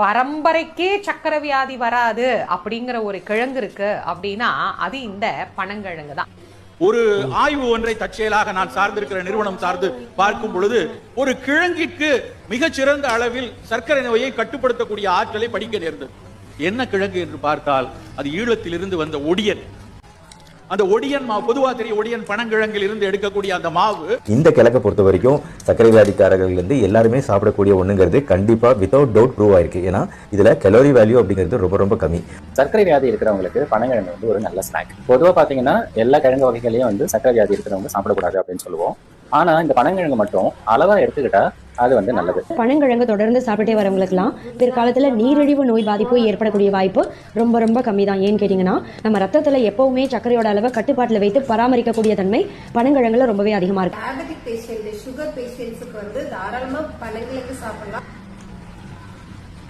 பரம்பரைக்கே சக்கரவியாதி வராது அப்படிங்கிற ஒரு கிழங்கு இருக்கு அப்படின்னா அது இந்த பனங்கிழங்கு தான். ஒரு ஆய்வு ஒன்றை தற்செயலாக நான் சார்ந்திருக்கிற நிறுவனம் சார்ந்து பார்க்கும் பொழுது ஒரு கிழங்கிற்கு மிகச்சிறந்த அளவில் சர்க்கரை நோயை கட்டுப்படுத்தக்கூடிய ஆற்றலை படிக்க நேர்ந்தது. என்ன கிழங்கு என்று பார்த்தால் அது ஈழத்திலிருந்து வந்த ஒடியன். அந்த ஒடியன் மாவு பொதுவா தெரியும் ஒடியன் பனங்கிழங்கில் இருந்து எடுக்கக்கூடிய அந்த மாவு. இந்த கிழக்கை பொறுத்த வரைக்கும் சர்க்கரை வியாதிக்காரர்கள் இருந்து எல்லாருமே சாப்பிடக்கூடிய ஒண்ணுங்கிறது கண்டிப்பா வித்தவுட் டவுட் ப்ரூவ் ஆயிருக்கு. ஏன்னா இதுல கலோரி வேல்யூ அப்படிங்கிறது ரொம்ப ரொம்ப கம்மி. சர்க்கரை வியாதி இருக்கிறவங்களுக்கு பனங்கிழங்கு வந்து ஒரு நல்ல ஸ்நாக் பொதுவாக பார்த்தீங்கன்னா எல்லா கிழங்கு வகைகளையும் வந்து சர்க்கரை வியாதி இருக்கிறவங்க சாப்பிடக்கூடாது அப்படின்னு சொல்லுவோம். ஆனா இந்த பனங்கிழங்கு மட்டும் அளவா எடுத்துக்கிட்டா அது வந்து நல்லது. பனங்கிழங்கு தொடர்ந்து சாப்பிட்டே வரவங்களுக்குலாம் பிற்காலத்தில் நீரிழிவு நோய் பாதிப்பு ஏற்படக்கூடிய வாய்ப்பு ரொம்ப ரொம்ப கம்மி தான் ஏன்னு கேட்டிங்கன்னா நம்ம ரத்தத்தில் எப்பவுமே சர்க்கரையோட அளவை கட்டுப்பாட்டில் வைத்து பராமரிக்கக்கூடிய தன்மை பனங்கிழங்குல ரொம்பவே அதிகமாக இருக்கு. சுகர் பேஷண்ட்ஸுக்கு வந்து தாராளமாக